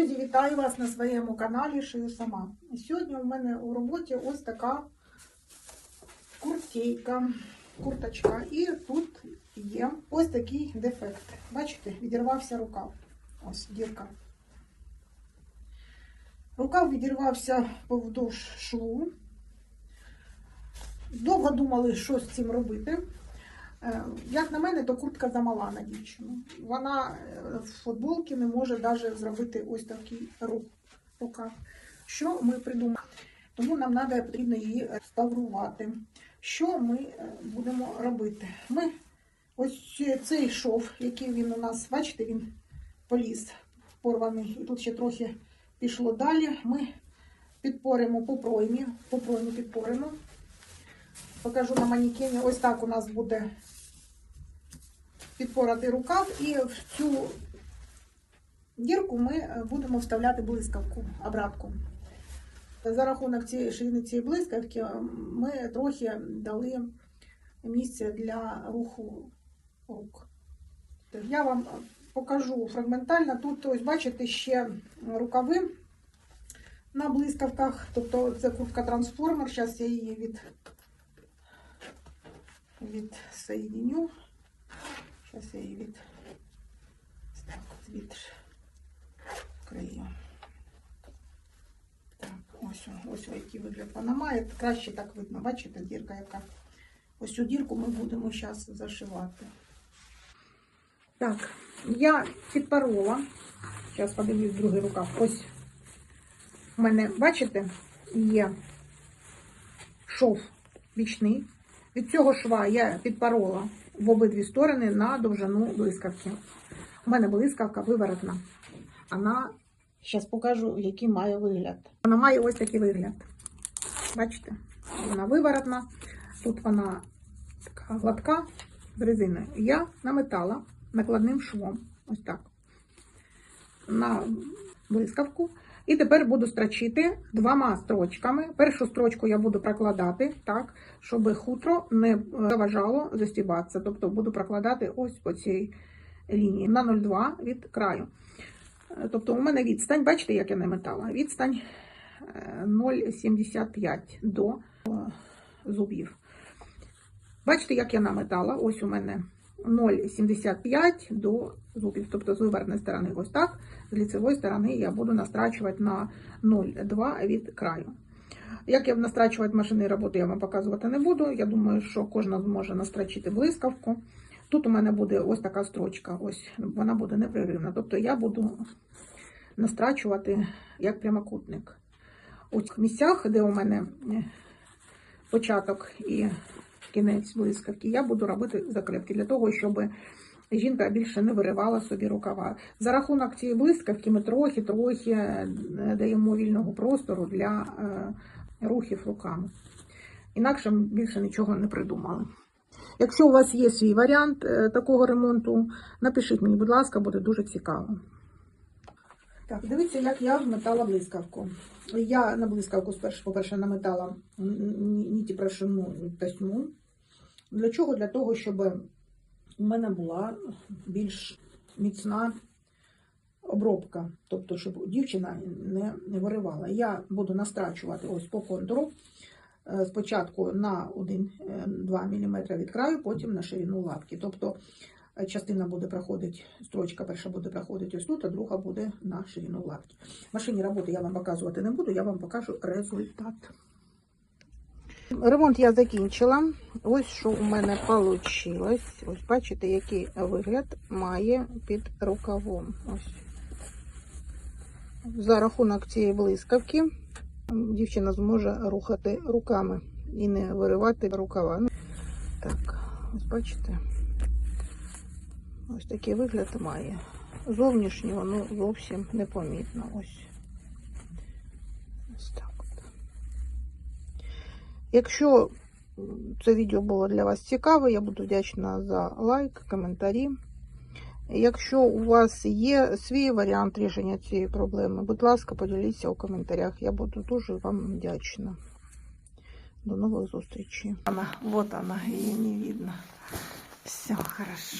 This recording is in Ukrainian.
Друзі, вітаю вас на своєму каналі Шию сама. Сьогодні у мене у роботі ось така куртейка, курточка. І тут є ось такий дефект. Бачите, відірвався рукав. Ось дірка. Рукав відірвався повдовж шву. Довго думали, що з цим робити. Е, Як на мене, то куртка замала на дівчину. Вона е, в футболці не може навіть зробити ось такий рух рукав. Що ми придумали? Тому нам треба потрібно її реставрувати. Що ми е, будемо робити? Ми ось цей шов, який він у нас, бачите, він поліз порваний, і тут ще трохи пішло далі. Ми підпоримо по проймі, по проймі підпоримо. Покажу на манекені. Ось так у нас буде підпорати рукав, і в цю дірку ми будемо вставляти блискавку, обратку. За рахунок цієї ширини цієї блискавки ми трохи дали місце для руху рук. Я вам покажу фрагментально. Тут, ось бачите, ще рукави на блискавках. Тобто це куртка трансформер. Зараз я її від, відсоєдиню. Зараз я її від так, від краю. Так, ось, ось який вигляд вона має. Краще так видно, бачите, дірка яка. Ось цю дірку ми будемо зараз зашивати. Так, я підпорола. Зараз подивлюсь другий рукав. Ось у мене, бачите, є шов бічний. Від цього шва я підпорола в обидві сторони на довжину блискавки. У мене блискавка виворотна. Вона, зараз покажу, який має вигляд. Вона має ось такий вигляд. Бачите? Вона виворотна. Тут вона така гладка з резиною. Я наметала накладним швом. Ось так. На блискавку. І тепер буду строчити двома строчками. Першу строчку я буду прокладати так, щоб хутро не заважало застібатися. Тобто буду прокладати ось по цій лінії на 0,2 від краю. Тобто у мене відстань, бачите, як я наметала? Відстань 0,75 до зубів. Бачите, як я наметала? Ось у мене 0,75 до зубів. Тобто з виверної сторони ось так, з ліцевої сторони я буду настрачувати на 0,2 від краю. Як я настрачувати машини роботи, я вам показувати не буду. Я думаю, що кожна зможе настрачити блискавку. Тут у мене буде ось така строчка, ось вона буде непреривна. Тобто я буду настрачувати як прямокутник. У цих місцях, де у мене початок і кінець блискавки, я буду робити закрепки для того, щоб жінка більше не виривала собі рукава. За рахунок цієї блискавки ми трохи-трохи даємо вільного простору для рухів руками. Інакше ми більше нічого не придумали. Якщо у вас є свій варіант такого ремонту, напишіть мені, будь ласка, буде дуже цікаво. Так, дивіться, як я вметала блискавку. Я на блискавку, по-перше, наметала ніті прошину тасьму. Для чого? Для того, щоб у мене була більш міцна обробка, тобто, щоб дівчина не, не виривала. Я буду настрачувати ось по контуру. Спочатку на 1-2 мм від краю, потім на ширину лапки. Тобто частина буде проходити, строчка перша буде проходити ось тут, а друга буде на ширину лапки. Машині роботи я вам показувати не буду, я вам покажу результат. Ремонт я закінчила. Ось що у мене вийшло. Ось бачите, який вигляд має під рукавом. Ось. За рахунок цієї блискавки дівчина зможе рухати руками і не виривати рукава. Так, ось бачите. Ось такий вигляд має. Зовнішнього ну, зовсім непомітно. Ось. Ось так. Якщо це відео було для вас цікаве, я буду вдячна за лайк, коментарі. Якщо у вас є свій варіант рішення цієї проблеми, будь ласка, поділіться у коментарях. Я буду дуже вам вдячна. До нових зустрічей. Она, вот она, ее не видно. Все хорошо.